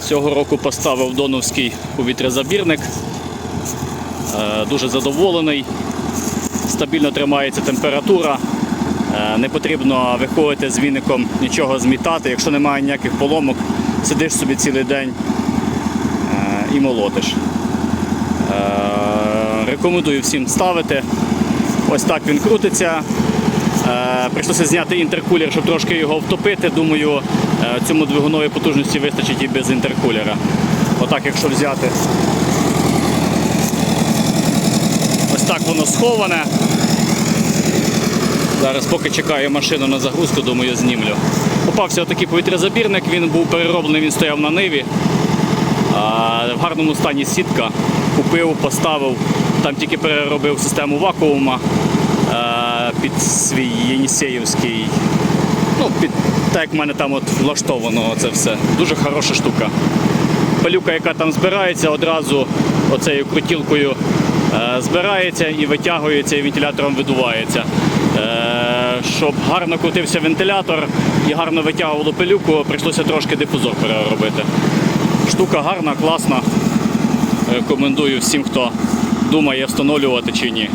Цього року поставив Доновський повітрязабірник. Е, Дуже задоволений. Стабільно тримається температура. Е, Не потрібно виходити з віником, нічого змітати. Якщо немає ніяких поломок, сидиш собі цілий день е, і молотиш. Рекомендую всім ставити. Ось так він крутиться. Е, Прийшлося зняти інтеркулер, щоб трошки його втопити. Думаю, е, цьому двигунової потужності вистачить і без інтеркулера. Отак, якщо взяти. Ось так воно сховане. Зараз поки чекаю машину на загрузку, думаю, знімлю. Попався отакий повітрязабірник, він був перероблений, він стояв на ниві. В гарному стані сітка. Купив, поставив, там тільки переробив систему вакуума е, під свій Єнісеївський. Ну, під так як в мене там от влаштовано це все. Дуже хороша штука. Пилюка, яка там збирається, одразу оцею крутілкою е, збирається і витягується, і вентилятором видувається. Е, щоб гарно крутився вентилятор і гарно витягувало пилюку, прийшлося трошки дифузор переробити. Штука гарна, класна. Рекомендую всім, хто думає встановлювати чи ні.